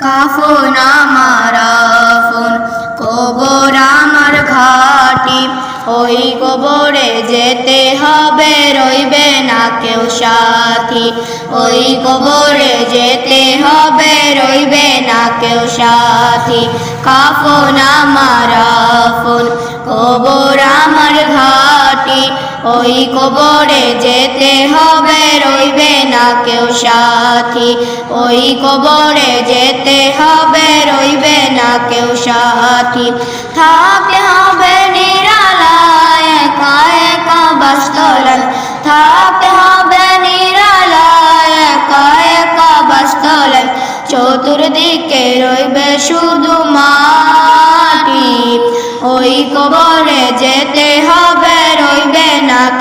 কাফন আমার আফন কবর আমার ঘাটি, ওই কবরে যেতে হবে, রইবে না কেউ সাথী। ওই কবরে যেতে হবে, রইবে না কেউ সাথী। কাফন আমার ওই কবরে যেতে হবে, রইবে না কেউ সাথী। ওই কবরে যেতে হবে, রইবে না কেউ সাথী। থাকতে হবে নিরালায়, একা একা বাস্তলায় থাকতে হবে নিরালায়, একা একা বাস্তলায় চতুর্দিকে রইবে শুধু মাটি। ওই কবরে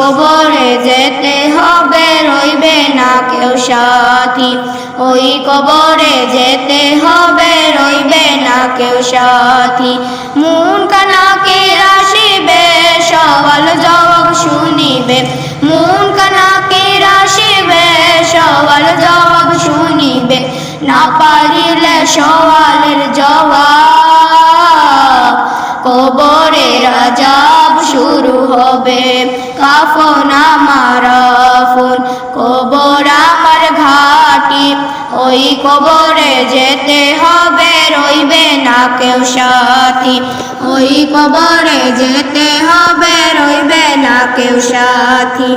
কবরে যেতে হবে, রইবে না কেউ সাথী। ওই কবরে যেতে হবে, রইবে না কেউ সাথী। মন কানাকে আসিবে সওয়াল জবাব শুনিবে। মন কানাকে আসিবে সওয়াল জবাব শুনিবে। না পারিলে সওয়ালের জবাব হবে। কাফন আমার কবর আমার ঘাটি। ওই কবরে যেতে হবে, রইবে না কেউ সাথী। ওই কবরে যেতে হবে, রইবে না কেউ সাথী।